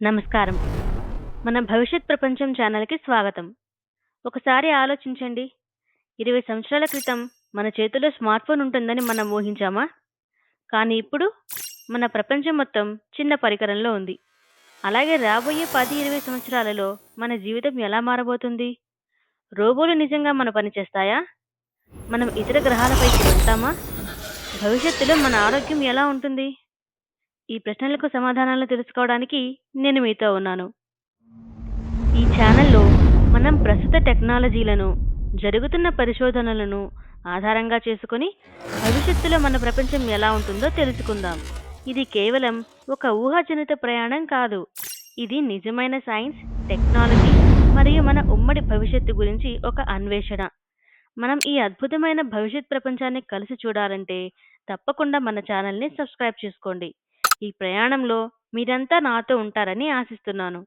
నమస్కారం. మన భవిష్యత్ ప్రపంచం ఛానల్‌కి స్వాగతం. ఒకసారి ఆలోచించండి. 20 సంవత్సరాల క్రితం మన చేతిలో స్మార్ట్ ఫోన్ ఉంటుందని మనం ఊహించామా? కానీ ఇప్పుడు మన ప్రపంచం మొత్తం చిన్న పరికరంలో ఉంది. అలాగే రాబోయే పది ఇరవై సంవత్సరాలలో మన జీవితం ఎలా మారబోతుంది? రోబోలు నిజంగా మన పని చేస్తాయా? మనం ఇతర గ్రహాలపైకి వెళ్తామా? భవిష్యత్తులో మన ఆరోగ్యం ఎలా ఉంటుంది? ఈ ప్రశ్నలకు సమాధానాలు తెలుసుకోవడానికి నేను మీతో ఉన్నాను. ఈ ఛానల్‌లో మనం ప్రస్తుత టెక్నాలజీలను, జరుగుతున్న పరిశోధనలను ఆధారంగా చేసుకొని భవిష్యత్తులో మన ప్రపంచం ఎలా ఉంటుందో తెలుసుకుందాం. ఇది కేవలం ఒక ఊహాజనిత ప్రయాణం కాదు. ఇది నిజమైన సైన్స్, టెక్నాలజీ మరియు మన ఉమ్మడి భవిష్యత్తు గురించి ఒక అన్వేషణ. మనం ఈ అద్భుతమైన భవిష్యత్ ప్రపంచాన్ని కలిసి చూడాలంటే తప్పకుండా మన ఛానల్‌ని సబ్స్క్రైబ్ చేసుకోండి. ఈ ప్రయాణంలో మీరంతా నాతో ఉంటారని ఆశిస్తున్నాను.